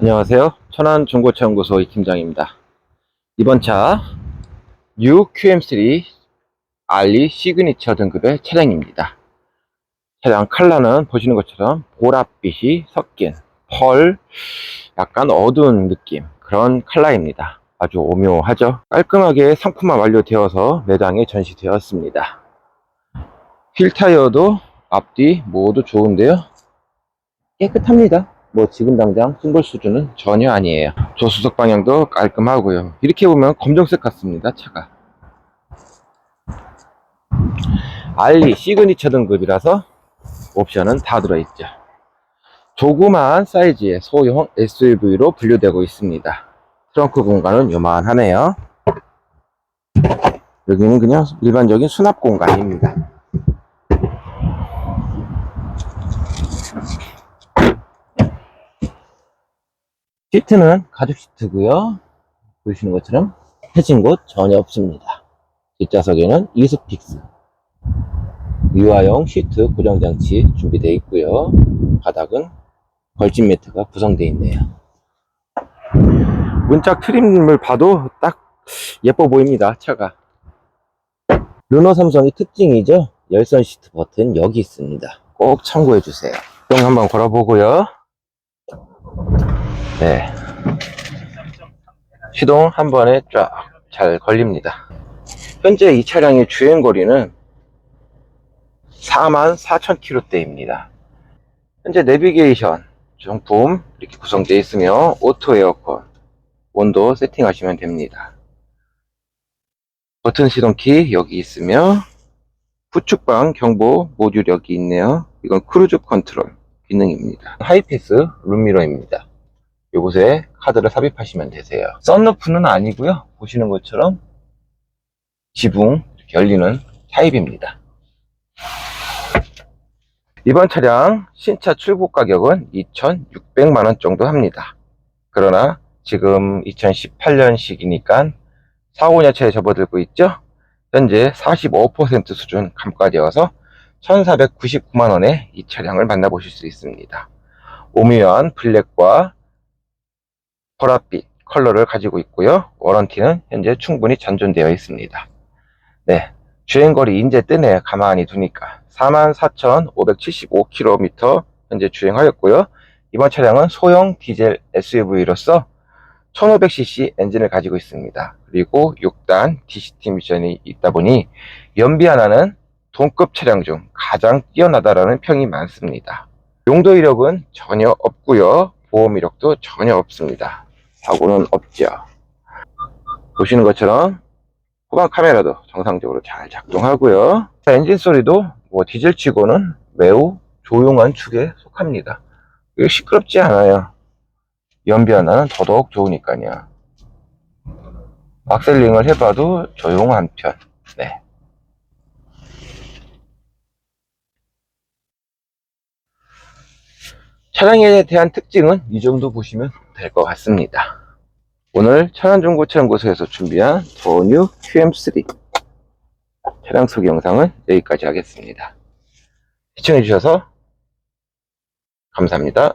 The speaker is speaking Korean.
안녕하세요. 천안중고차연구소 이팀장입니다. 이번 차뉴 QM3 알리 시그니처 등급의 차량입니다. 차량 컬러는 보시는 것처럼 보랏빛이 섞인 펄 약간 어두운 느낌 그런 컬러입니다. 아주 오묘하죠. 깔끔하게 상품화 완료되어서 매장에 전시되었습니다. 휠 타이어도 앞뒤 모두 좋은데요. 깨끗합니다. 뭐 지금 당장 쓴볼 수준은 전혀 아니에요. 조수석 방향도 깔끔하고요. 이렇게 보면 검정색 같습니다. 차가. 알리 시그니처 등급이라서 옵션은 다 들어있죠. 조그마한 사이즈의 소형 SUV로 분류되고 있습니다. 트렁크 공간은 요만하네요. 여기는 그냥 일반적인 수납 공간입니다. 시트는 가죽 시트고요. 보시는 것처럼 해진 곳 전혀 없습니다. 뒷좌석에는 이스픽스 유아용 시트 고정 장치 준비되어 있고요. 바닥은 걸진 매트가 구성되어 있네요. 문짝 트림을 봐도 딱 예뻐 보입니다. 차가. 르노 삼성의 특징이죠. 열선 시트 버튼 여기 있습니다. 꼭 참고해 주세요. 동 한번 걸어보고요. 네. 시동 한 번에 쫙 잘 걸립니다. 현재 이 차량의 주행 거리는 44,000km대입니다. 현재 내비게이션, 정품 이렇게 구성되어 있으며 오토 에어컨, 온도 세팅하시면 됩니다. 버튼 시동키 여기 있으며 후측방 경보 모듈 여기 있네요. 이건 크루즈 컨트롤 기능입니다. 하이패스 룸미러입니다. 요곳에 카드를 삽입하시면 되세요. 썬루프는 아니고요. 보시는 것처럼 지붕 열리는 타입입니다. 이번 차량 신차 출고 가격은 2,600만원 정도 합니다. 그러나 지금 2018년식이니까 4, 5년 차에 접어들고 있죠? 현재 45% 수준 감가되어서 1,499만원에 이 차량을 만나보실 수 있습니다. 오묘한 블랙과 보랏빛 컬러를 가지고 있고요. 워런티는 현재 충분히 잔존되어 있습니다. 네. 주행거리 인제 뜨네 가만히 두니까 44,575km 현재 주행하였고요. 이번 차량은 소형 디젤 SUV로서 1500cc 엔진을 가지고 있습니다. 그리고 6단 DCT 미션이 있다 보니 연비 하나는 동급 차량 중 가장 뛰어나다라는 평이 많습니다. 용도 이력은 전혀 없고요. 보험 이력도 전혀 없습니다. 사고는 없죠. 보시는 것처럼 후방 카메라도 정상적으로 잘 작동하고요. 엔진 소리도 뭐 디젤 치고는 매우 조용한 축에 속합니다. 시끄럽지 않아요. 연비 하나는 더더욱 좋으니까요. 악셀링을 해봐도 조용한 편. 네. 차량에 대한 특징은 이 정도 보시면 될 것 같습니다. 오늘 천안중고차연구소에서 준비한 더뉴 QM3 차량 소개 영상은 여기까지 하겠습니다. 시청해주셔서 감사합니다.